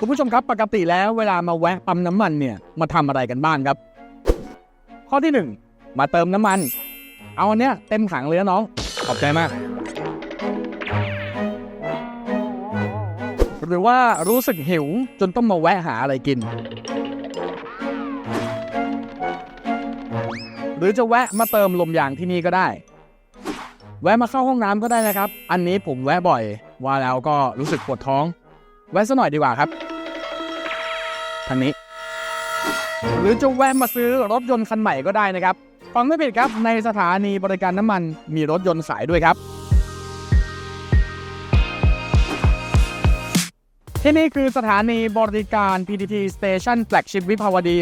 คุณผู้ชมครับปกติแล้วเวลามาแวะปั๊มน้ำมันเนี่ยมาทำอะไรกันบ้างครับ ข้อที่ 1 มาเติมน้ำมัน เอาอันเนี้ยเต็มถังเลยนะน้อง ขอบใจมาก หรือว่ารู้สึกหิวจนต้องมาแวะหาอะไรกิน หรือจะแวะมาเติมลมยางที่นี่ก็ได้ แวะมาเข้าห้องน้ำก็ได้นะครับ อันนี้ผมแวะบ่อย ว่าแล้วก็รู้สึกปวดท้อง แวะสักหน่อยดีกว่าครับ ทางนี้ หรือจะแวะมาซื้อรถยนต์คันใหม่ก็ได้นะครับฟังไม่ผิดครับในสถานีบริการน้ำมันมีรถยนต์ขายด้วยครับ ที่นี่คือสถานีบริการ PTT Station Flagship วิภาวดี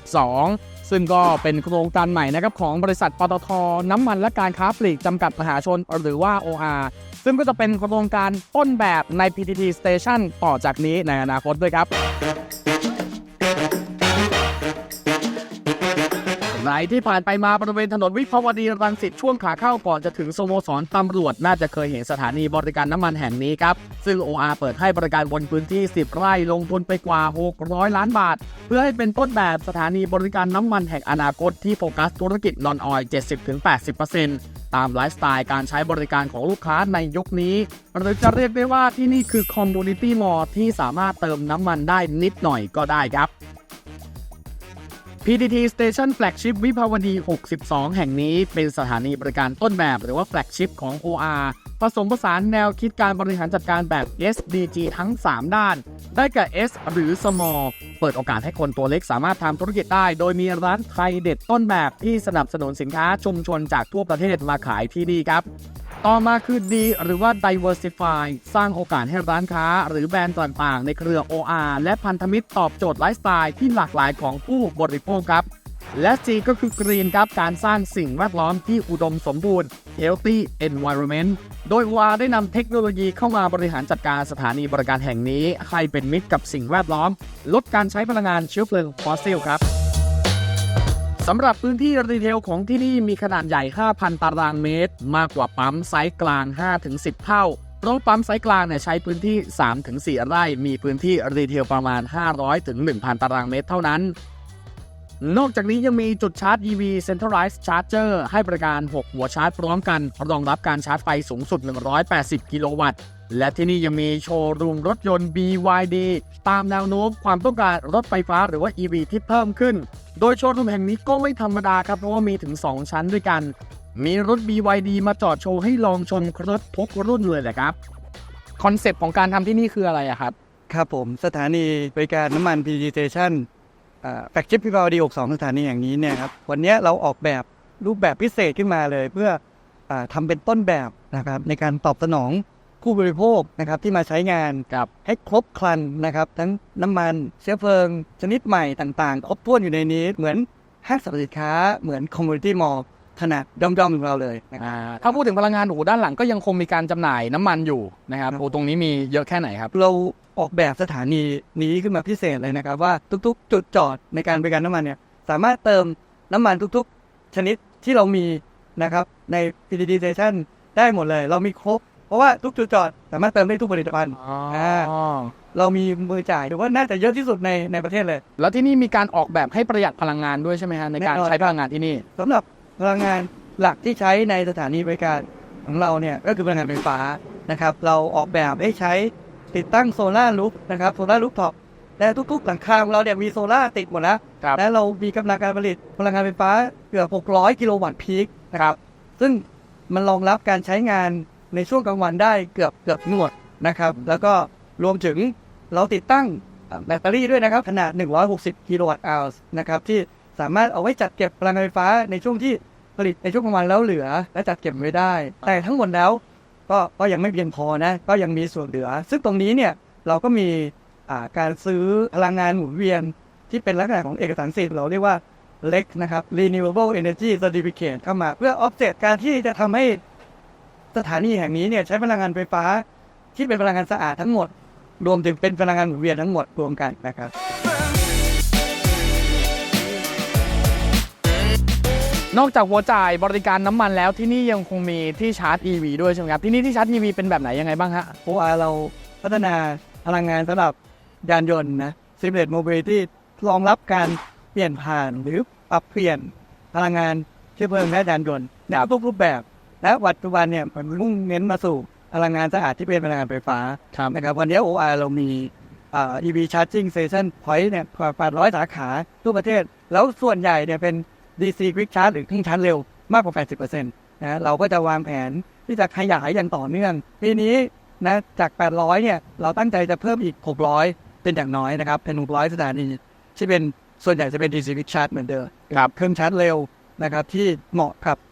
62 ซึ่งก็เป็นโครงการใหม่นะครับของบริษัทปตทน้ำมันและการค้าปลีกจำกัดมหาชนหรือว่า OR ซึ่งก็จะเป็นโครงการต้นแบบใน PTT Station ต่อจากนี้ในอนาคตด้วยครับ ใครที่ผ่านไปมาบริเวณถนนวิภาวดีรังสิตช่วงขาเข้าก่อนจะถึงสโมสรตำรวจน่าจะเคยเห็นสถานีบริการน้ำมันแห่งนี้ครับ ซึ่ง OR เปิดให้บริการบนพื้นที่ 10 ไร่ลงทุนไปกว่า 600 ล้านบาท เพื่อให้เป็นต้นแบบสถานีบริการน้ำมันแห่งอนาคตที่โฟกัสธุรกิจนอนออย 70-80%ตามไลฟ์สไตล์การใช้บริการของลูกค้าในยุคนี้ หรือจะเรียกได้ว่าที่นี่คือคอมมูนิตี้มอลที่สามารถเติมน้ำมันได้นิดหน่อยก็ได้ครับ PTT Station Flagship วิภาวดี 62 แห่งนี้เป็นสถานีบริการต้นแบบหรือว่า Flagship ของ OR ผสมผสานแนวคิดการบริหารจัดการแบบ SDG ทั้ง 3 ด้าน ได้แก่ S หรือ Small เปิดโอกาสให้คนตัวเล็กสามารถทำธุรกิจได้ โดยมีร้านไทยเด็ดต้นแบบที่สนับสนุนสินค้าชุมชนจากทั่วประเทศมาขายที่นี่ครับ ต่อมาคือ D หรือว่า diversify สร้างโอกาสให้ร้านค้า หรือแบรนด์ต่างๆ ในเครือ OR และพันธมิตรตอบโจทย์ไลฟ์สไตล์ที่หลากหลายของผู้บริโภคครับ และ G ก็คือ Green ครับ การสร้างสิ่งแวดล้อมที่อุดมสมบูรณ์ Healthy Environment โดย OR ได้นำเทคโนโลยีเข้ามาบริหารจัดการสถานีบริการแห่งนี้ ให้เป็นมิตรกับสิ่งแวดล้อม ลดการใช้พลังงานเชื้อเพลิงฟอสซิลครับ สำหรับพื้นที่รีเทลของที่นี่มีขนาดใหญ่ 5,000 ตารางเมตร มากกว่าปั๊มไซส์กลาง 5-10 เท่าเพราะปั๊มไซส์กลางเนี่ยใช้พื้นที่ 3-4 ไร่ มีพื้นที่รีเทลประมาณ 500-1,000 ตารางเมตรเท่านั้น นอกจากนี้ยังมีจุดชาร์จ EV Centralized Charger ให้บริการ 6 หัวชาร์จพร้อมกัน รองรับการชาร์จไฟสูงสุด 180 กิโลวัตต์ และที่นี่ยังมีโชว์รูมรถยนต์ BYD ตามแนวโน้มความต้องการรถไฟฟ้าหรือว่า EV ที่เพิ่มขึ้น โดยโชว์รูมแห่งนี้ก็ไม่ธรรมดาครับ เพราะว่ามีถึง 2 ชั้นด้วยกัน มีรถ BYD มาจอดโชว์ให้ลองชมรถทุกรุ่นเลยแหละครับ คอนเซปต์ของการทำที่นี่คืออะไรอะครับ ครับผมสถานีบริการน้ำมัน PG Station แฟกชิปพิพาวดี62 สถานีอย่างนี้เนี่ยครับ วันนี้เราออกแบบรูปแบบพิเศษขึ้นมาเลย เพื่ออทำเป็นต้นแบบนะครับในการตอบสนอง ผู้บริโภคนะครับที่มาใช้งานครับให้ครบครันนะครับ ทั้งน้ำมันเชื้อเพลิง ชนิดใหม่ต่างๆ ครบถ้วนอยู่ในนี้ เหมือนห้างสรรพสินค้าเหมือนคอมมูนิตี้มอลล์ขนาดย่อมๆของเราเลยนะครับอ่าถ้าพูดถึงพลังงานโอ้โหด้านหลังก็ยังคงมีการจำหน่ายน้ำมันอยู่นะครับครับโอ้ตรงนี้มีเยอะแค่ไหนครับ เราออกแบบสถานีนี้ขึ้นมาพิเศษเลยนะครับ ว่าทุกๆ จุดจอดในการบริการน้ำมันเนี่ยสามารถเติมน้ำมันทุกๆ ชนิดที่เรามีนะครับใน PTT Station ได้หมดเลย เรามีครบเพ ราะว่าทุกจุดจอดสามารถเติมได้ทุกผลิตภัณฑ์อ๋ออเรามีมือจ่ายหรือว่าน่าจะเยอะที่สุดในในประเทศเลย แล้วที่นี่มีการออกแบบให้ประหยัดพลังงานด้วยใช่ไหมฮะในการแน่นอนใช้พลังงานที่นี่สำหรับพลังงานหลักที่ใช้ในสถานีบริการของเราเนี่ยก็คือพลังงานไฟฟ้านะครับ เราออกแบบให้ใช้ติดตั้งโซลาร์รูฟนะครับโซลาร์รูฟท็อปและทุกๆหลังคาของเราเนี่ยมีโซลาร์ติดหมดแล้วครับและเรามีกำลังการผลิตพลังงานไฟฟ้าเกือบ 600 กิโลวัตต์พีคนะครับ ซึ่งมันรองรับการใช้งาน ในช่วงกลางวันได้เกือบเกือบหมดนะครับ แล้วก็รวมถึงเราติดตั้งแบตเตอรี่ด้วยนะครับ ขนาด 160 กิโลวัตต์อร์นะครับ ที่สามารถเอาไว้จัดเก็บพลังงานไฟฟ้าในช่วงที่ผลิตในช่วงกลางวันแล้วเหลือ และจัดเก็บไว้ได้ แต่ทั้งหมดแล้วก็ก็ยังไม่เพียงพอนะก็ยังมีส่วนเหลือ ซึ่งตรงนี้เนี่ยเราก็มีอ่าการซื้อพลังงานหมุนเวียน ที่เป็นลักษณะของเอกสารสิทธิ์เราเรียกว่าเล็กนะครับ renewable energy certificate เข้ามา เพื่อ offset การที่จะทำให้ สถานีแห่งนี้เนี่ยใช้พลังงานไฟฟ้า ที่เป็นพลังงานสะอาดทั้งหมด รวมถึงเป็นพลังงานหมุนเวียนทั้งหมดรวมกันนะครับนอกจากหัวจ่ายบริการน้ำมันแล้วที่นี่ยังคงมีที่ชาร์จ EV ด้วยใช่ไหมครับ ที่นี่ที่ชาร์จ EV เป็นแบบไหนยังไงบ้างฮะเพราะว่าเราพัฒนาพลังงานสำหรับยานยนต์นะ Seamless Mobility รองรับการเปลี่ยนผ่านหรือปรับเปลี่ยนพลังงานเชื้อเพลิงและยานยนต์ในทุกรูปแบบ และปัจจุบันเนี่ยมันมุ่งเน้นมาสู่พลังงานสะอาดที่เป็นพลังงานไฟฟ้าครับนะครับวันนี้ OR เรามีอ่า EV Charging Station Point เนี่ยกว่า800 สาขาทั่วประเทศ แล้วส่วนใหญ่เนี่ยเป็น DC Quick Charge หรือเครื่องชาร์จเร็วมากกว่า 80%นะเราก็จะวางแผนที่จะขยายอย่างต่อเนื่อง ปีนี้นะจาก 800 เนี่ย เราตั้งใจจะเพิ่มอีก 600 เป็นอย่างน้อยนะครับ เป็น 600 สถานีที่เป็นส่วนใหญ่จะเป็น DC Quick Charge เหมือนเดิมครับเครื่องชาร์จเร็วนะครับที่เหมาะกับอ่า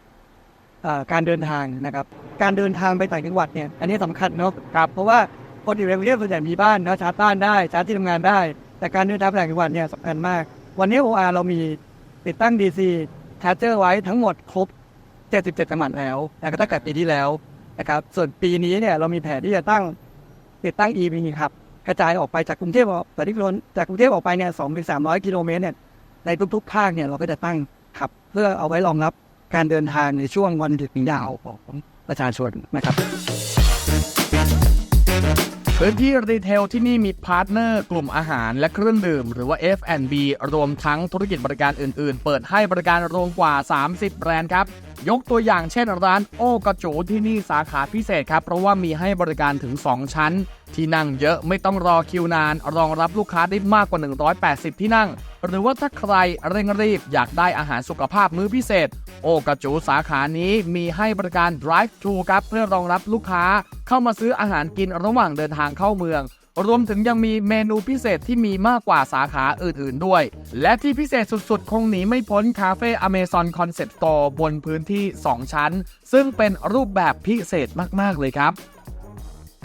การเดินทางนะครับ การเดินทางไปต่างจังหวัดเนี่ยอันนี้สำคัญเนาะครับเพราะว่าคนอยู่ในกรุงเทพส่วนใหญ่มีบ้านเนาะชาร์จบ้านได้ชาร์จที่ทำงานได้ แต่การเดินทางไปต่างจังหวัดเนี่ยสำคัญมาก วันนี้ OR เรามีติดตั้ง DC ชาร์จเจอร์ไว้ทั้งหมดครบ 77จังหวัดแล้วนะครับตั้งแต่ปีที่แล้วนะครับส่วนปีนี้เนี่ยเรามีแผนที่จะตั้งติดตั้ง EV ครับกระจายออกไปจากกรุงเทพออกปริมณฑลจากกรุงเทพออกไปเนี่ย2ถึง300กิโลเมตรเนี่ยในทุกๆภาคเนี่ยเราก็จะตั้งขับ เพื่อเอาไว้รองรับ การเดินทางในช่วงวันหยุดยาวของประชาชนนะครับพื้นที่รีเทลที่นี่มีพาร์ทเนอร์กลุ่มอาหารและเครื่องดื่ม หรือว่า F&B รวมทั้งธุรกิจบริการอื่นๆ เปิดให้บริการรวมกว่า 30 แบรนด์ครับ ยกตัวอย่างเช่นร้านโอกระจูที่นี่สาขาพิเศษครับ เพราะว่ามีให้บริการถึง 2 ชั้น ที่นั่งเยอะไม่ต้องรอคิวนาน รองรับลูกค้าได้มากกว่า 180 ที่นั่ง หรือว่าถ้าใครเร่งรีบอยากได้อาหารสุขภาพมื้อพิเศษ โอกระจูสาขานี้มีให้บริการ drive thru ครับเพื่อรองรับลูกค้า เข้ามาซื้ออาหารกินระหว่างเดินทางเข้าเมือง รวมถึงยังมีเมนูพิเศษที่มีมากกว่าสาขาอื่นๆด้วย และที่พิเศษสุดๆ คงหนีไม่พ้นคาเฟ่อเมซอนคอนเซ็ปต์ Store บนพื้นที่ 2 ชั้น ซึ่งเป็นรูปแบบพิเศษมากๆเลยครับ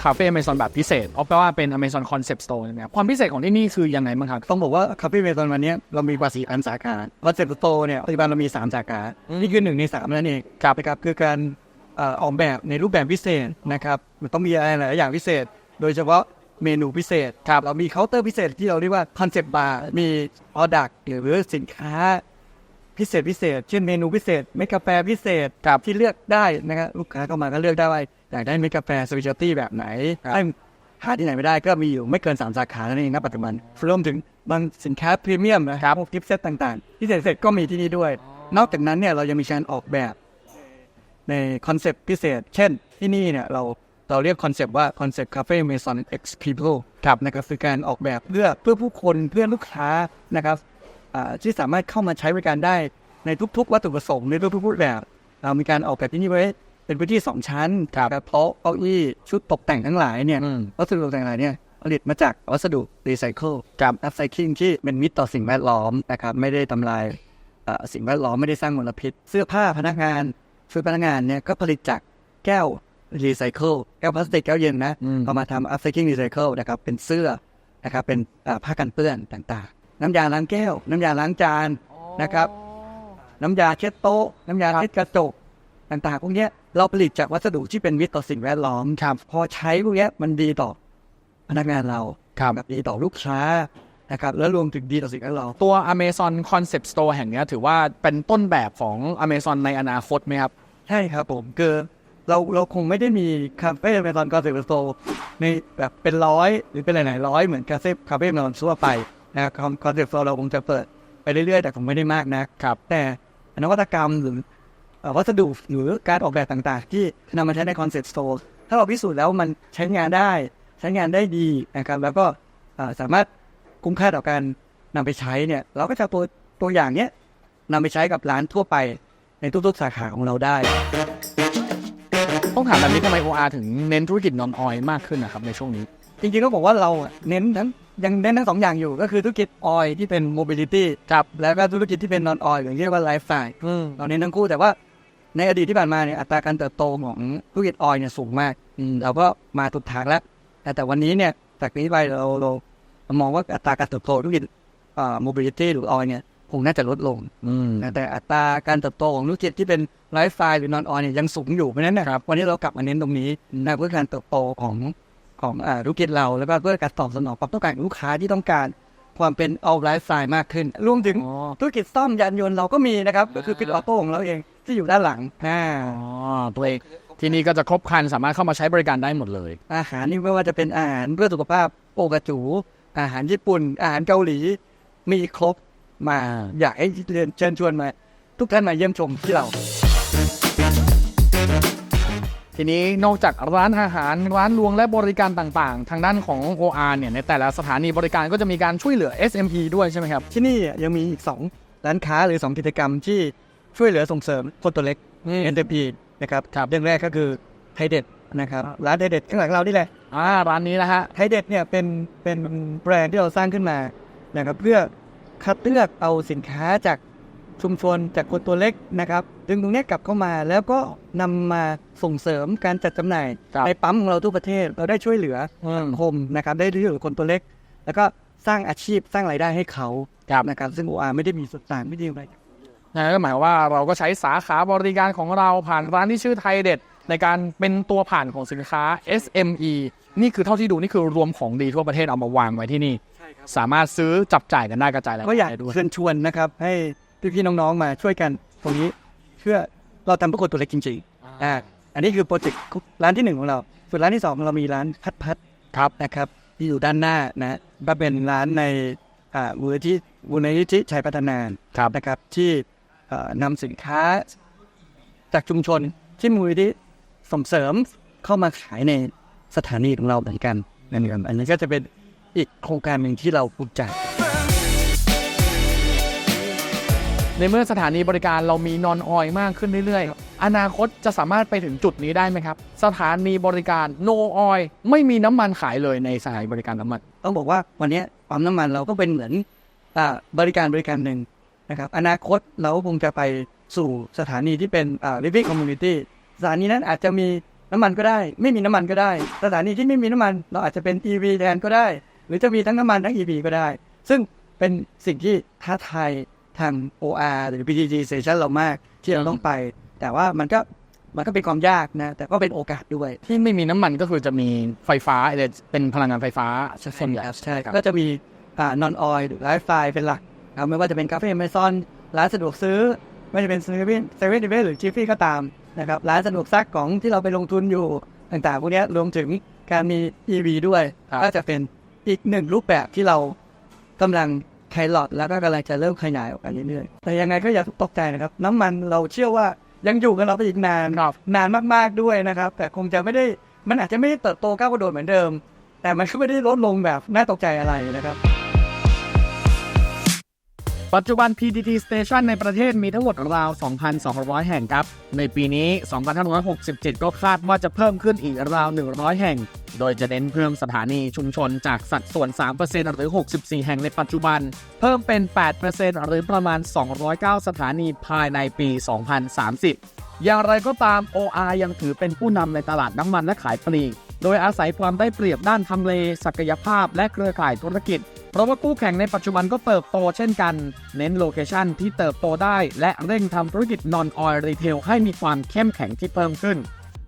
คาเฟ่อเมซอนแบบพิเศษเพราะแปลว่าเป็น Amazon Concept Store ใช่ไหมครับความพิเศษของที่นี่คือยังไงบ้างครับ ต้องบอกว่าคาเฟ่เมซอนวันนี้เรามีกว่า4อันสาขาคอนเซ็ปต์โตเนี่ยปัจจุบันเรามี 3 สาขา นี่คือหนึ่งในสามนั่นเองครับนะครับคือการเอ่อออกแบบในรูปแบบพิเศษนะครับมันต้องมีอะไรหลายอย่างพิเศษ โดยเฉพาะเมนูพิเศษครับเรามีเคาน์เตอร์พิเศษที่เราเรียกว่าคอนเซ็ปต์บาร์มีออดักหรือสินค้าพิเศษพิเศษ เช่นเมนูพิเศษเมกาแฟพิเศษครับที่เลือกได้นะครับลูกค้าเข้ามาก็เลือกได้ว่าอยากได้เมกาแฟสเปเชียลตี้แบบไหนครับให้หาที่ไหนไม่ได้ก็มีอยู่ไม่เกิน 3 สาขานั่นเองณปัจจุบันรวมถึงบางสินค้าพรีเมียมนะครับพวกกิฟต์เซตต่างๆพิเศษเสร็จก็มีที่นี่ด้วย นอกจากนั้นเนี่ยเรายังมีการออกแบบในคอนเซปต์พิเศษ เช่นที่นี่เนี่ยเราเราเรียกคอนเซปต์ว่าคอนเซปต์คาเฟ่เมซอนเอ็กซ์พีเพิลครับนะครับคือการออกแบบเพื่อเพื่อผู้คนเพื่อลูกค้านะครับอ่าที่สามารถเข้ามาใช้บริการได้ในทุกๆ วัตถุประสงค์ในทุกๆรูปแบบ เรามีการออกแบบที่นี่ไว้ เป็นพื้นที่2ชั้นครับโต๊ะเก้าอี้ชุดตกแต่งทั้งหลายเนี่ยอืมวัสดุตกแต่งหลายเนี่ยผลิตมาจากวัสดุรีไซเคิลกับอัพไซคลิงที่เป็นมิตรต่อสิ่งแวดล้อมนะครับไม่ได้ทำลายเอ่อสิ่งแวดล้อมไม่ได้สร้างมลพิษ เสื้อผ้าพนักงานชุดพนักงานเนี่ยก็ผลิตจากแก้วรีไซเคิลแก้วพลาสติกแก้วเย็นนะอืมเอามาทำอัพไซคลิงรีไซเคิลนะครับเป็นเสื้อนะครับเป็นอ่าผ้ากันเปื้อนต่างๆ น้ำยาล้างแก้ว น้ำยาล้างจานนะครับ น้ำยาเช็ดโต๊ะ น้ำยาเช็ดกระจก ต่างๆ พวกเนี้ยเราผลิตจากวัสดุที่เป็นมิตรต่อสิ่งแวดล้อมครับพอใช้พวกเนี้ยมันดีต่อพนักงานเราครับแบบดีต่อลูกค้านะครับแล้วรวมถึงดีต่อสิ่งแวดล้อมตัว Amazon Concept Store แห่งเนี้ยถือว่าเป็นต้นแบบของ Amazon ในอนาคตไหมครับ ใช่ครับผมคือเราเราคงไม่ได้มีคาเฟ่ในตอนคอนเซ็ปต์โตในแบบเป็นร้อยหรือเป็นหลายๆร้อยเหมือนคาเฟ่คาเฟ่นอนทั่วไปนะครับคอนเซ็ปต์โตเราคงจะเปิดไปเรื่อยๆ แต่คงไม่ได้มากนะครับแต่นวัตกรรมหรือเอ่อ วัสดุหรือการออกแบบต่างๆ ที่นำมาใช้ในคอนเซ็ปต์โตถ้าเราพิสูจน์แล้วมันใช้งานได้ใช้งานได้ดีนะครับแล้วก็เอ่อสามารถคุ้มค่าต่อการนำไปใช้เนี่ยเราก็จะตัวตัวอย่างเนี้ยนำไปใช้กับร้านทั่วไปในทุกๆสาขาของเราได้ ต้องถามแบบนี้ทำไม OR ถึงเน้นธุรกิจนอนออยมากขึ้นนะครับในช่วงนี้ จริงๆก็บอกว่าเราอะเน้นทั้งยังเน้นทั้งสองอย่างอยู่ ก็คือธุรกิจออยที่เป็นโมบิลิตี้ครับแล้วก็ธุรกิจที่เป็นนอนออยหรือเรียกว่าไลฟ์สไตล์เราเน้นทั้งคู่แต่ว่า ในอดีตที่ผ่านมาเนี่ยอัตราการเติบโตของธุรกิจออยเนี่ยสูงมากอืมเราก็มาตุดทางแล้ว แต่แต่วันนี้เนี่ยจากนี้ไปเราเราเรามองว่าอัตราการเติบโตธุรกิจอ่าโมบิลิตี้หรือออยเนี่ยคงน่าจะลดลงอืมนะแต่อัตราการเติบโตของธุรกิจที่เป็นไลฟ์สไตล์หรือนอนออนเนี่ยยังสูงอยู่เพราะฉะนั้นนะครับวันนี้เรากลับมาเน้นตรงนี้นะเพื่อการเติบโตของของอ่าธุรกิจเราแล้วก็เพื่อการตอบสนองความต้องการของลูกค้าที่ต้องการความเป็นเอาไลฟ์สไตล์มากขึ้น รวมถึงอ๋อธุรกิจซ่อมยานยนต์เราก็มีนะครับก็คือปิดออโต้ของเราเอง ที่อยู่ด้านหลังอ่าอ๋อตัวเองที่นี่ก็จะครบครันสามารถเข้ามาใช้บริการได้หมดเลย อาหารนี่ไม่ว่าจะเป็นอาหารเพื่อสุขภาพโอกระจู อาหารญี่ปุ่น อาหารเกาหลี มีครบมาอ่าอยากให้เรียนเชิญชวนมา ทุกท่านมาเยี่ยมชมที่เรา ทีนี้นอกจากร้านอาหารร้านรวงและบริการต่างๆ ทางด้านของ OR เนี่ยในแต่ละสถานีบริการก็จะมีการช่วยเหลือ SME ด้วยใช่ไหมครับ ที่นี่ยังมีอีก 2 ร้านค้าหรือ 2 กิจกรรมที่ ช่วยเหลือส่งเสริมคนตัวเล็ก NTP นะครับครับเรื่องแรกก็คือไทยเด็ดนะครับร้านไทยเด็ดข้างหลังเรานี่แหละอ่าร้านนี้นะฮะไทยเด็ดเนี่ยเป็นเป็นแบรนด์ที่เราสร้างขึ้นมานะครับเพื่อคัดเลือกเอาสินค้าจากชุมชนจากคนตัวเล็กนะครับดึงตรงเนี้ยกลับเข้ามาแล้วก็นำมาส่งเสริมการจัดจำหน่ายครับในปั๊มของเราทุกประเทศเราได้ช่วยเหลืออืมสังคมนะครับได้ช่วยเหลือคนตัวเล็ก แล้วก็สร้างอาชีพสร้างรายได้ให้เขาครับนะครับซึ่ง OR ไม่ได้มีส่วนต่างไม่ได้อะไร นั่นก็หมายความว่าเราก็ใช้สาขาบริการของเราผ่านร้านที่ชื่อไทยเด็ด ในการเป็นตัวผ่านของสินค้า SME นี่คือเท่าที่ดูนี่คือรวมของดีทั่วประเทศเอามาวางไว้ที่นี่ สามารถซื้อจับจ่ายกันได้กระจายแล้วก็อยากได้ด้วยเชิญชวนนะครับ ให้พี่ๆน้องๆมาช่วยกันตรงนี้เพื่อเราทำเพื่อคนตัวเล็กจริงๆอ่าอันนี้คือโปรเจกต์ร้านที่หนึ่งของเรา ส่วนร้านที่สองเรามีร้านพัดพัดครับนะครับที่อยู่ด้านหน้านะก็เป็นร้านในอ่ามูลนิธิมูลนิธิชัยพัฒนาครับนะครับที่เอ่อ นำสินค้าจากชุมชนที่มูลนิธิส่งเสริมเข้ามาขายในสถานีของเราเหมือนกันนั่นครับอันนี้ก็จะเป็นอีกโครงการหนึ่งที่เราภูมิใจในเมื่อสถานีบริการเรามีนอนออยมากขึ้นเรื่อยๆ อนาคตจะสามารถไปถึงจุดนี้ได้ไหมครับ สถานีบริการ no oil ไม่มีน้ำมันขายเลยในสถานีบริการน้ำมัน ต้องบอกว่าวันนี้ปั๊มน้ำมันเราก็เป็นเหมือนอ่าบริการบริการหนึ่ง นะครับอนาคตเราก็คงจะไปสู่สถานีที่เป็นอ่า living community สถานีนั้นอาจจะมีน้ำมันก็ได้ ไม่มีน้ำมันก็ได้ สถานีที่ไม่มีน้ำมัน เราอาจจะเป็น EV แทนก็ได้ หรือจะมีทั้งน้ำมันทั้ง EV ก็ได้ ซึ่งเป็นสิ่งที่ท้าทายทาง OR หรือ PTG station เรามากที่เราต้องไป แต่ว่ามันก็มันก็เป็นความยากนะ แต่ก็เป็นโอกาสด้วย ที่ไม่มีน้ำมันก็คือจะมีไฟฟ้าเลยเป็นพลังงานไฟฟ้าส่วนใหญ่ใช่ก็จะมีอ่านอนออยหรือไลฟ์สไตล์เป็นหลัก ครับไม่ว่าจะเป็นคาเฟ่เมซอนร้านสะดวกซื้อ ไม่ว่าจะเป็นเซเว่นเซเว่นดีเวหรือจิฟฟี่ก็ตามนะครับร้านสะดวกซักของที่เราไปลงทุนอยู่ต่างๆ พวกเนี้ยรวมถึงการมี EV ด้วยครับก็จะเป็นอีกหนึ่งรูปแบบที่เรากำลังไคลอดแล้วก็กำลังจะเริ่มขยายออกไปเรื่อยๆแต่ยังไงก็อย่าตกใจนะครับ น้ำมันเราเชื่อว่ายังอยู่กับเราไปอีกนานครับนานมากๆด้วยนะครับ แต่คงจะไม่ได้มันอาจจะไม่ได้เติบโตก้าวกระโดดเหมือนเดิม แต่มันก็ไม่ได้ลดลงแบบน่าตกใจอะไรนะครับ ปัจจุบัน PTT Station ในประเทศมีทั้งหมดราว 2,200 แห่งครับ ในปีนี้ 2,567 ก็คาดว่าจะเพิ่มขึ้นอีกราว 100 แห่ง โดยจะเน้นเพิ่มสถานีชุมชนจากสัดส่วน 3%หรือ 64 แห่งในปัจจุบัน เพิ่มเป็น 8%หรือประมาณ 209 สถานีภายในปี 2030 อย่างไรก็ตาม OR ยังถือเป็นผู้นำในตลาดน้ำมันและขายปลีก โดยอาศัยความได้เปรียบด้านทำเล ศักยภาพ และเครือข่ายธุรกิจ เพราะว่าคู่แข่งในปัจจุบันก็เติบโตเช่นกัน เน้นโลเคชันที่เติบโตได้ และเร่งทำธุรกิจ non oil retail ให้มีความเข้มแข็งที่เพิ่มขึ้น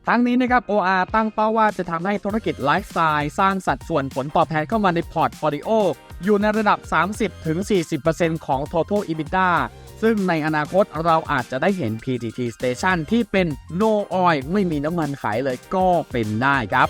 ทั้งนี้นะครับ OR ตั้งเป้าว่าจะทำให้ธุรกิจไลฟ์สไตล์สร้างสัดส่วนผลตอบแทนเข้ามาในพอร์ตโฟลิโออยู่ในระดับ 30-40%ของ total EBITDA ซึ่งในอนาคตเราอาจจะได้เห็น PTT Station ที่เป็น no oil ไม่มีน้ำมันขายเลยก็เป็นได้ครับ